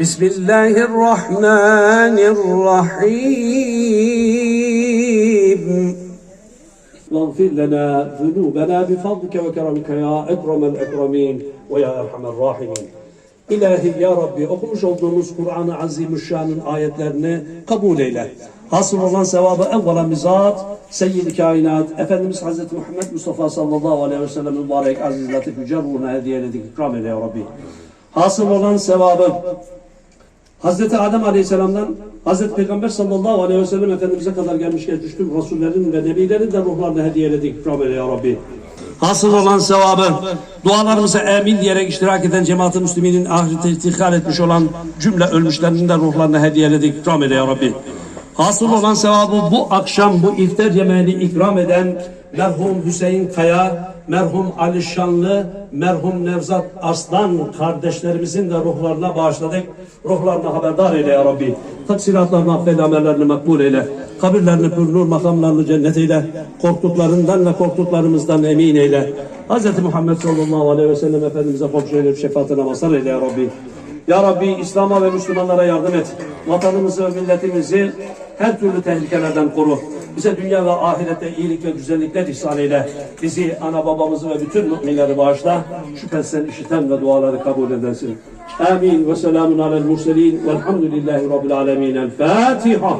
بسم الله الرحمن الرحيم واغفر لنا ذنوبنا بفضلك وكرمك يا أكرم الأكرمين ويا أرحم الراحمين İlahi ya Rabbi okumuş olduğumuz Kur'an-ı Azimüşşan'ın ayetlerini kabul eyle. Hasıl olan sevabı evvela bizat, Seyyid-i Kainat, Efendimiz Hazreti Muhammed Mustafa sallallahu aleyhi ve sellem mübarek aziz latif yüce ruhuna hediye eyledik. İkram eyle ya Rabbi. Hasıl olan sevabı Hazreti Adem Aleyhisselam'dan Hazreti Peygamber sallallahu aleyhi ve sellem Efendimiz'e kadar gelmiş geçmiş tüm Resullerin ve Nebilerin de ruhlarını hediye eyledik. İkram eyle ya Rabbi. Hasıl olan sevabı, dualarımıza emin diyerek iştirak eden cemaat-ı müsliminin ahirete irtihal etmiş olan cümle ölmüşlerinin de ruhlarını hediye eyledik. İkram eyle ya Rabbi. Hasıl olan sevabı bu akşam bu iftar yemeğini ikram eden merhum Hüseyin Kaya, merhum Ali Şanlı, merhum Nevzat Arslan kardeşlerimizin de ruhlarına bağışladık. Ruhlarına haberdar eyle ya Rabbi. Taksiratlarını affeyle, amellerini makbul eyle. Kabirlerini pür makamlarını cennet eyle. Korktuklarından ve korktuklarımızdan emin eyle. Hz. Muhammed sallallahu aleyhi ve sellem Efendimiz'e komşu eyle, şefaatine mazhar eyle ya Rabbi. Ya Rabbi İslam'a ve Müslümanlara yardım et. Vatanımızı ve milletimizi her türlü tehlikelerden koru. Bize dünya ve ahirette iyilik ve güzellikler ihsan eyle. Bizi, ana babamızı ve bütün müminleri bağışla. Şüphesiz işiten ve duaları kabul edersin. Amin ve selamun alel murselin velhamdülillahi rabbil alemin. El Fatiha.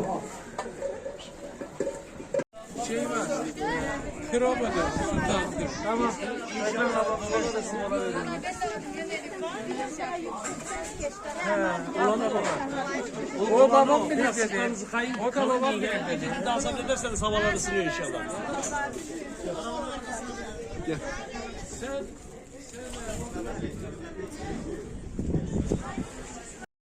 O babam bir de. O da babam bir de. Daha sabır ederseniz havalar ısınıyor inşallah. Gel. Sen, sen,